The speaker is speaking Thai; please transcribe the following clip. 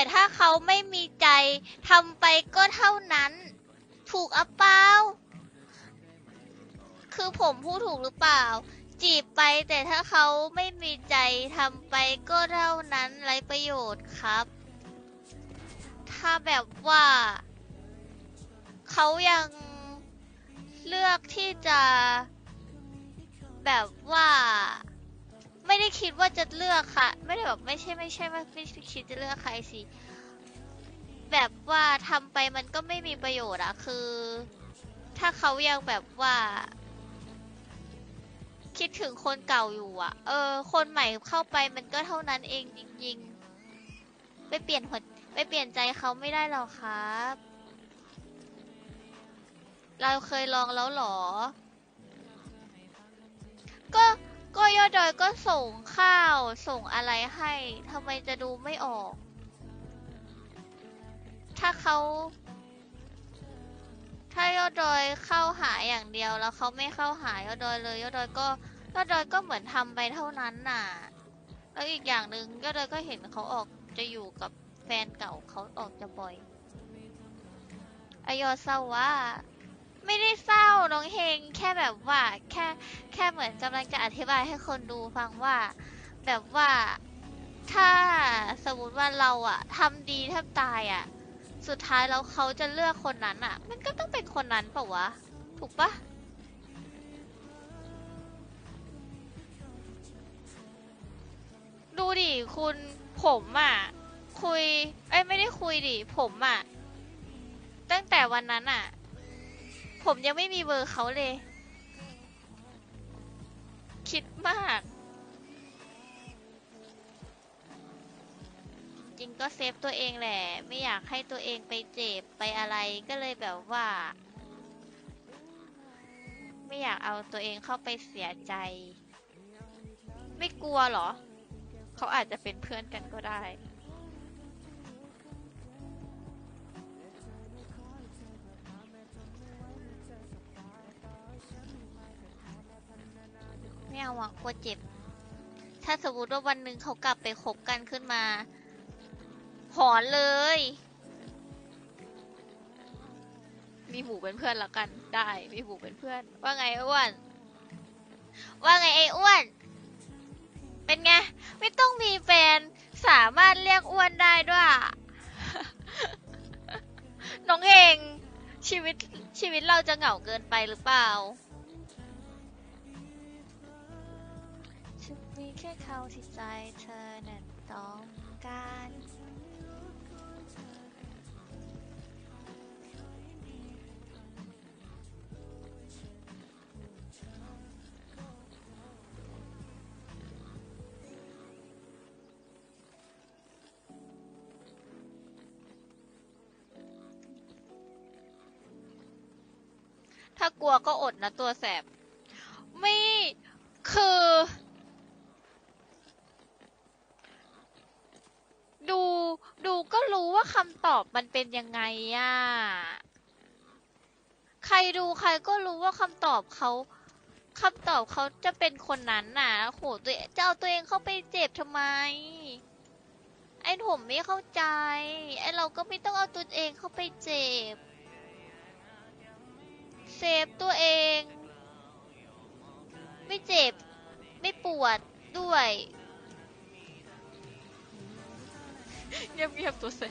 แต่ถ้าเขาไม่มีใจทำไปก็เท่านั้น ถูกอะเปล่าคือผมพูดถูกหรือเปล่า จีบไปแต่ถ้าเขาไม่มีใจทำไปก็เท่านั้นไรประโยชน์ครับ ถ้าแบบว่า เขายังเลือกที่จะ แบบว่า ไม่ได้คิดว่าจะเลือกค่ะ ไม่ได้แบบไม่ใช่ไม่ใช่ว่าไม่ได้คิดจะเลือกใครสิ แบบว่าทำไปมันก็ไม่มีประโยชน์อะคือ ถ้าเขายังแบบว่า คิดถึงคนเก่าอยู่อะเออ คนใหม่เข้าไปมันก็เท่านั้นเองจริงๆไปเปลี่ยนหัวไปเปลี่ยนใจเขาไม่ได้หรอกครับ เราเคยลองแล้วหรอ ก็ ก็ยอดดอยก็ส่งข้าวส่งอะไรให้ทำไมจะดูไม่ออก ถ้าเขา ถ้ายอดดอยเข้าหาอย่างเดียวแล้วเขาไม่เข้าหายอดดอยเลยยอดดอยก็ยอดดอยก็เหมือนทำไปเท่านั้นน่ะ แล้วอีกอย่างหนึ่งยอดดอยก็เห็นเขาออกจะอยู่กับแฟนเก่าเขาออกจะบ่อย อยอเศร้าว่า ไม่ได้เองเฮงแค่แบบว่าแค่แค่เหมือนกำลังจะอธิบายให้คนดูฟังว่า แบบว่าถ้าสมมติว่าเราอะทำดีแทบตายอะสุดท้ายแล้วเขาจะเลือกคนนั้นอะมันก็ต้องเป็นคนนั้นเปล่าวะ ถูกปะดูดิคุณผมอะคุย เอ้ยไม่ได้คุยดิผมอะตั้งแต่วันนั้นอะ ผมยังไม่มีเบอร์เขาเลย คิดมาก จริงก็เซฟตัวเองแหละ ไม่อยากให้ตัวเองไปเจ็บไปอะไรก็เลยแบบว่า ไม่อยากเอาตัวเองเข้าไปเสียใจ ไม่กลัวเหรอ เขาอาจจะเป็นเพื่อนกันก็ได้ เอาอะกลัวเจ็บ ถ้าสมมติว่าวันหนึ่งเขากลับไปคบกันขึ้นมา หอนเลย มีหมูเป็นเพื่อนละกัน ได้ มีหมูเป็นเพื่อน ว่าไงไอ้อ้วน ว่าไงไอ้อ้วน เป็นไง ไม่ต้องมีแฟน สามารถเรียกอ้วนได้ด้วยอะน้องเองชีวิตชีวิตเราจะเหงาเกินไปหรือเปล่า มีแค่เขาที่ใจเธอนั้นต้องการถ้ากลัวก็อดนะตัวแสบ ไม่ คือ ดู ดูก็รู้ว่าคำตอบมันเป็นยังไงอะใครดูใครก็รู้ว่าคำตอบเขาคำตอบเขาจะเป็นคนนั้นน่ะโหตัวจะเอาตัวเองเข้าไปเจ็บทำไม ไอ้ผมไม่เข้าใจ ไอ้เราก็ไม่ต้องเอาตัวเองเข้าไปเจ็บ เซฟตัวเอง ไม่เจ็บ ไม่ปวดด้วย you have, you have to say.